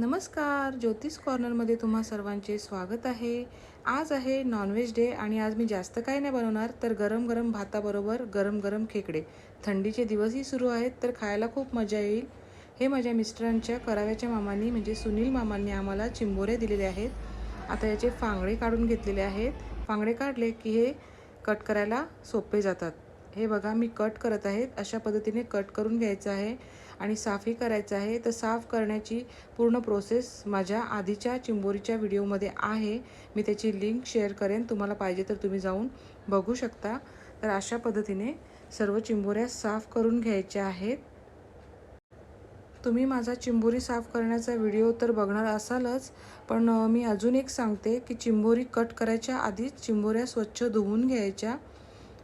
नमस्कार ज्योतिष कॉर्नरमध्ये तुम्हा सर्वांचे स्वागत आहे. आज आहे नॉनव्हेज डे आणि आज मी जास्त काही नाही बनवणार तर गरम गरम भाताबरोबर गरम गरम खेकडे. थंडीचे दिवसही सुरू आहेत तर खायला खूप मजा येईल. हे माझ्या मिस्टरांच्या कराव्याच्या मामांनी म्हणजे सुनील मामांनी आम्हाला चिंबोरे दिलेले आहेत. आता याचे फांगडे काढून घेतलेले आहेत. फांगडे काढले की हे कट करायला सोपे जातात. हे बघा मी कट करत आहेत. अशा पद्धतीने कट करून घ्यायचं आहे. आणि साफही करायचं आहे. तर साफ करण्याची पूर्ण प्रोसेस माझ्या आधीच्या चिंबोरीच्या व्हिडिओमध्ये आहे. मी त्याची लिंक शेअर करेन. तुम्हाला पाहिजे तर तुम्ही जाऊन बघू शकता. तर अशा पद्धतीने सर्व चिंबोऱ्या साफ करून घ्यायच्या आहेत. तुम्ही माझा चिंबोरी साफ करण्याचा व्हिडिओ तर बघणार असालच पण मी अजून एक सांगते की चिंबोरी कट करायच्या आधीच चिंबोऱ्या स्वच्छ धुवून घ्यायच्या.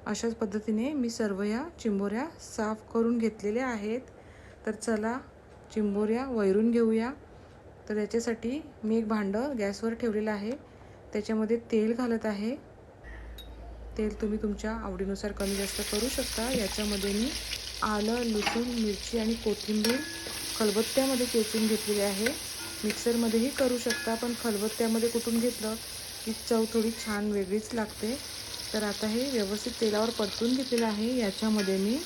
अशाच पद्धतीने मी सर्व या चिंबोऱ्या साफ करून घेतलेल्या आहेत. तर चला चिंबोऱ्या वैरून घेऊया. तर याच्यासाठी मी एक भांडं गॅसवर ठेवलेलं आहे. त्याच्यामध्ये तेल घालत आहे. तेल तुम्ही तुमच्या आवडीनुसार कमी जास्त करू शकता. याच्यामध्ये मी आलं लसूण मिरची आणि कोथिंबीर खलबत्त्यामध्ये चेचून घेतलेली आहे. मिक्सरमध्येही करू शकता पण खलबत्त्यामध्ये कुठून घेतलं? की चव थोडी छान वेगळीच लागते. तर आता हे व्यवस्थित तेलावर परतून घेतलेलं आहे. याच्यामध्ये मी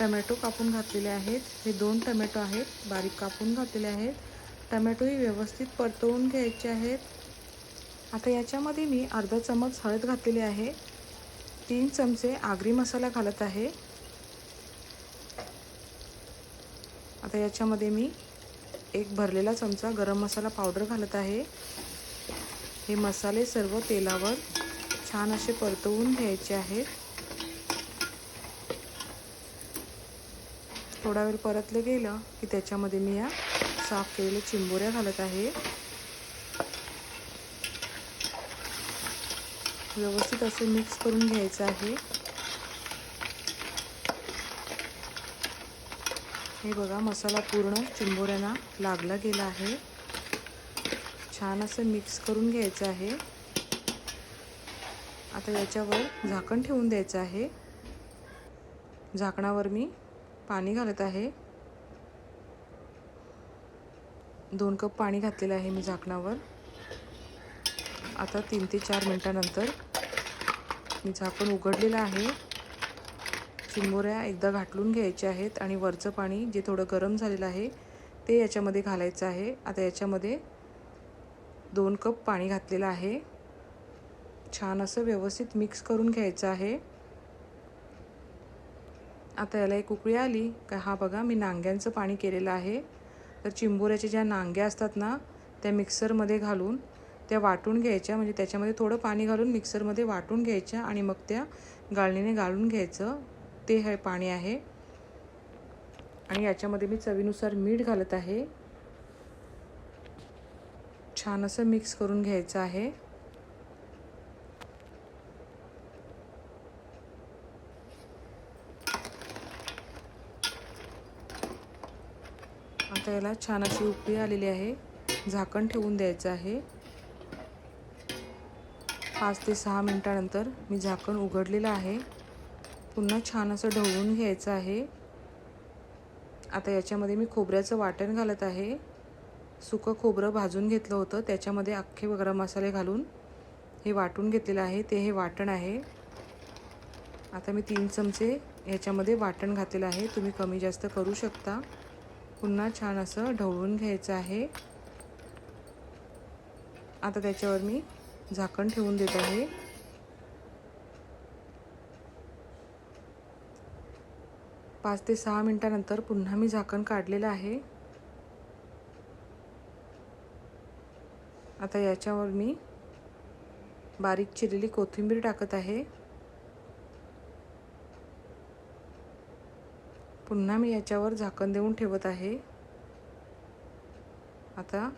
टमॅटो कापून घातलेले आहेत. हे दोन टमॅटो आहेत. बारीक कापून घातलेले आहेत. टमॅटोही व्यवस्थित परतवून घ्यायचे आहेत. आता याच्यामध्ये मी अर्धा चमच हळद घातलेली आहे. तीन चमचे आगरी मसाला घालत आहे. आता याच्यामध्ये मी एक भरलेला चमचा गरम मसाला पावडर घालत आहे. हे मसाले सर्व तेलावर छान असे परतवून घ्यायचे आहेत. थोडा वेळ परतलं गेलं की त्याच्यामध्ये मी या साफ केलेल्या चिंबोऱ्या घालत आहे. व्यवस्थित असे मिक्स करून घ्यायचं आहे. हे बघा मसाला पूर्ण चिंबोऱ्यांना लागला गेला आहे. छान असं मिक्स करून घ्यायचं आहे. आता याच्यावर झाकण ठेवून द्यायचं आहे. झाकणावर मी पाणी घालत आहे. दोन कप पाणी घातलेलं आहे मी झाकणावर. आता तीन ते चार मिनटानंतर मी झाकण उघडलेलं आहे. चिंबोऱ्या एकदा घाटलून घ्यायच्या आहेत आणि वरचं पाणी जे थोडं गरम झालेलं आहे ते याच्यामध्ये घालायचं आहे. आता याच्यामध्ये दोन कप पाणी घातलेलं आहे. छान असं व्यवस्थित मिक्स करून घ्यायचं आहे. आता याला एक उकळी आली का हा बघा मी नांग्यांचं पाणी केलेलं आहे. तर चिंबोऱ्याच्या ज्या नांग्या असतात ना त्या मिक्सरमध्ये घालून त्या वाटून घ्यायच्या. म्हणजे त्याच्यामध्ये थोडं पाणी घालून मिक्सरमध्ये वाटून घ्यायच्या आणि मग त्या गाळणीने गाळून घ्यायचं. ते हे पाणी आहे. आणि याच्यामध्ये मी चवीनुसार मीठ घालत आहे. छान असं मिक्स करून घ्यायचं आहे. आता याला छान अशी उकळी आलेली आहे. झाकण ठेवून द्यायचं आहे. पाच ते सहा मिनटानंतर मी झाकण उघडलेलं आहे. पुन्हा छान असं ढवळून घ्यायचं आहे. आता याच्यामध्ये मी खोबऱ्याचं वाटण घालत आहे. सुकं खोबरं भाजून घेतलं होतं. त्याच्यामध्ये अख्खे गरम मसाले घालून हे वाटून घेतलेलं आहे. ते हे वाटण आहे. आता मी तीन चमचे ह्याच्यामध्ये वाटण घातलेलं आहे. तुम्ही कमी जास्त करू शकता. पुन्हा छान असं ढवळून घ्यायचं आहे. आता त्याच्यावर मी झाकण ठेवून देत आहे. पाच ते सहा मिनटानंतर पुन्हा मी झाकण काढलेलं आहे. आता याच्यावर मी बारीक चिरलेली कोथिंबीर टाकत आहे. पुन्हा मी याच्यावर झाकण देऊन ठेवत आहे. आता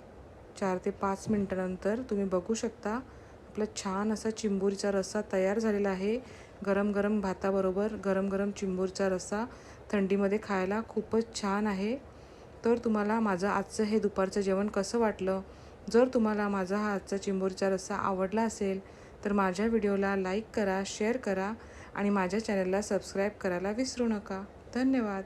चार ते पाच मिनटानंतर तुम्ही बघू शकता आपला छान असा चिंबोरीचा रस्सा तयार झालेला आहे. गरम गरम भाताबरोबर गरम गरम चिंबोरीचा रस्सा थंडीमध्ये खायला खूपच छान आहे. तर तुम्हाला माझं आजचं हे दुपारचं जेवण कसं वाटलं? जर तुम्हाला माझा हा आजचा चिंबोरीचा रस्सा आवडला असेल तर माझ्या व्हिडिओला लाईक करा शेअर करा आणि माझ्या चॅनलला सबस्क्राईब करायला विसरू नका. धन्यवाद.